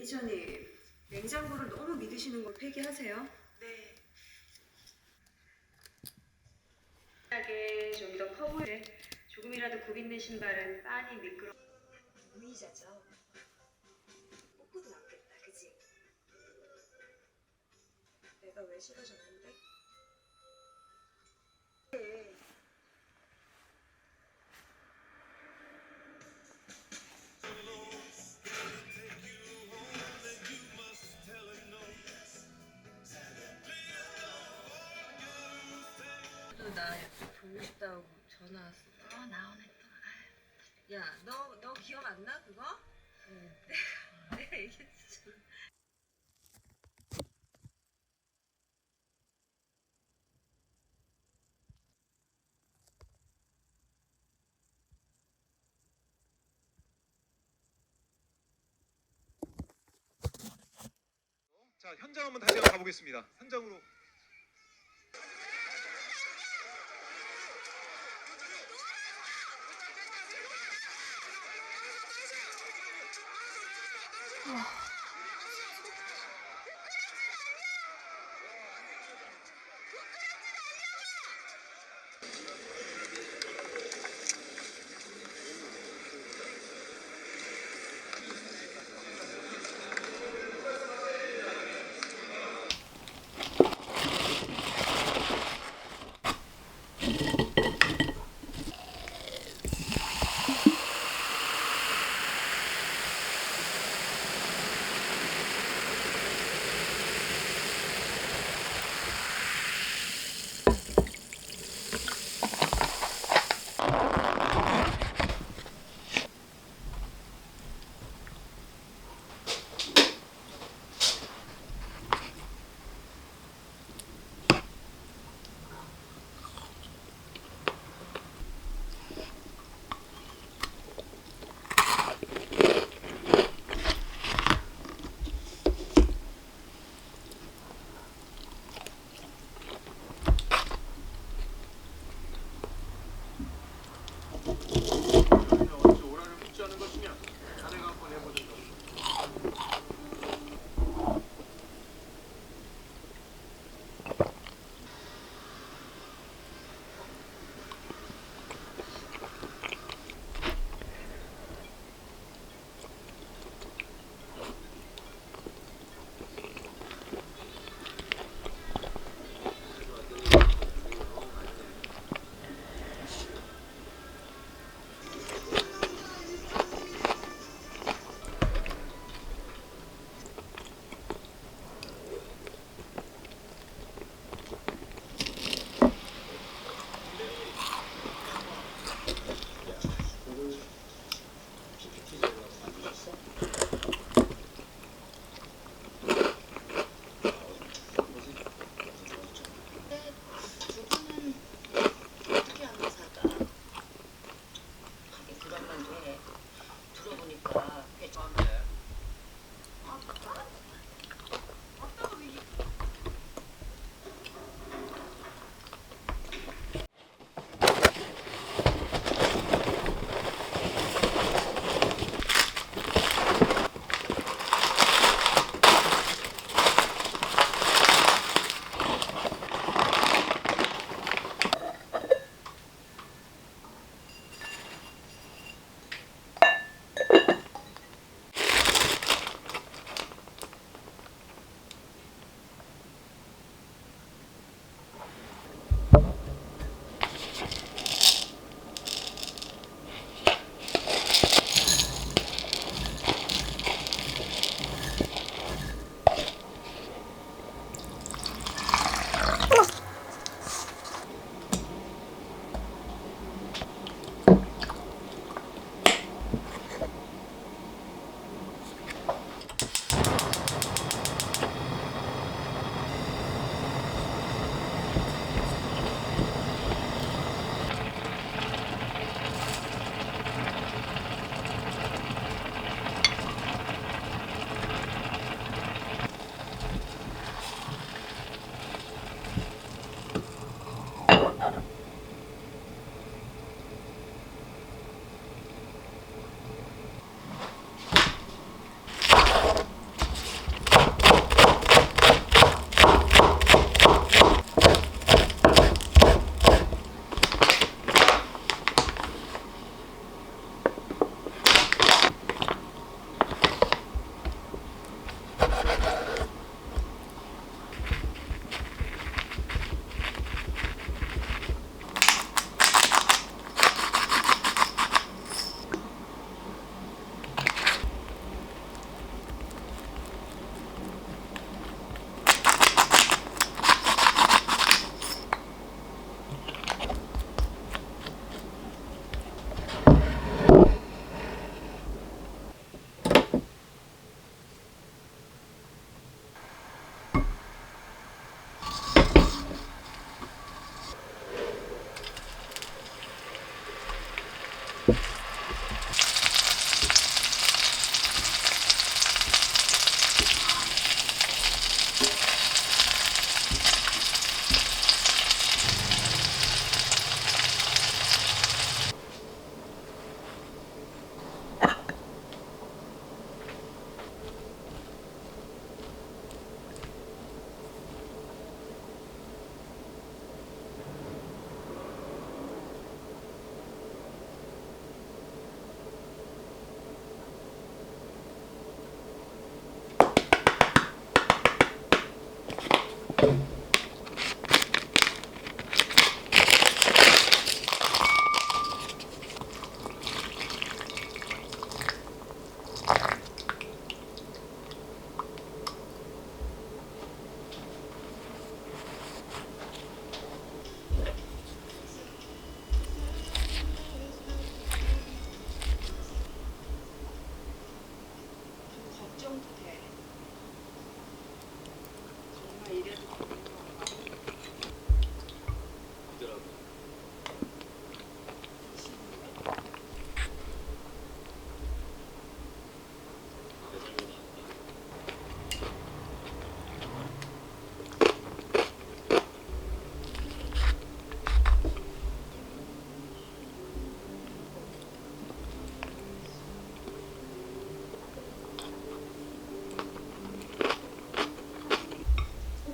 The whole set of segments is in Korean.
매니저님, 냉장고를 너무 믿으시는 걸 폐기하세요. 네. 하게 좀 더 커 보이게 조금이라도 굽있는 신발은 빤히 미끄러. 무이자죠. 뽑고도 남겠다, 그지? 내가 왜 싫어졌는 그래서 나 보고 싶다고 전화 왔어. 또 나오네 또. 야, 너 너 기억 안 나 그거? 응. 내가 내가 얘기했지. 자 현장 한번 다시 한번 가보겠습니다. 현장으로.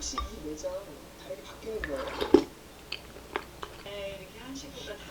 점점 다르게 바뀌는 거예요. 에 이렇게 한 식구가 다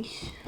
mais.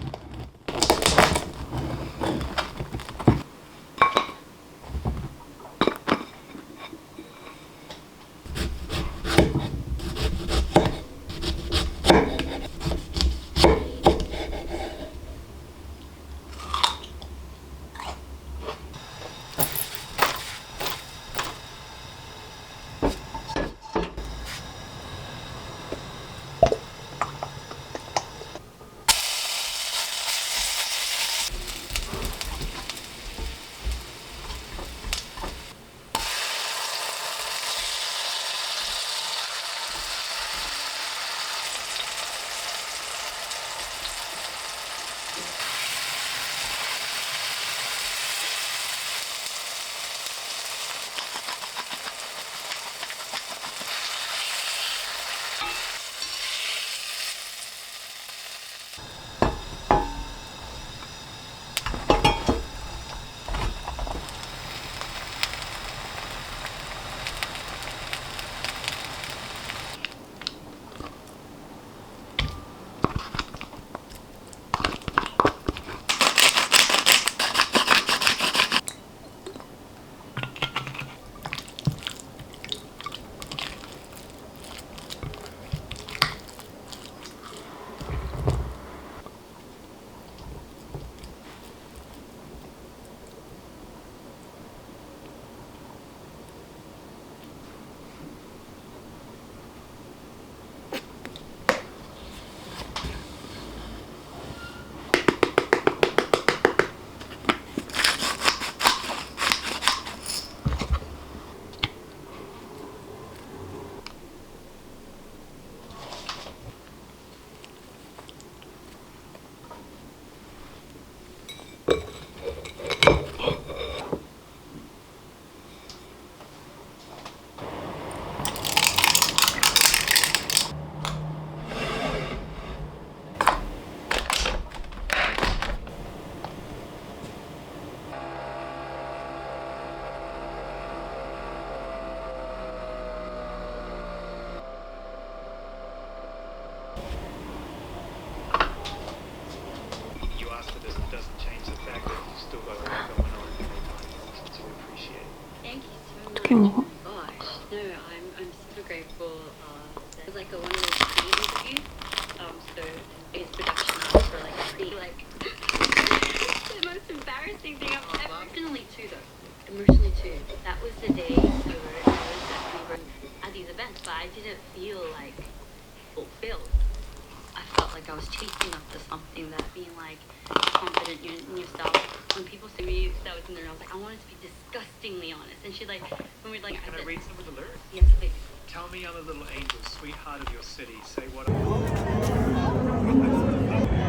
Was in there, I was like, I wanted to be disgustingly honest. And she like, when we like, Can I said, read some of the lyrics? yes, please. Tell me I'm a little angel, sweetheart of your city. Say what I oh.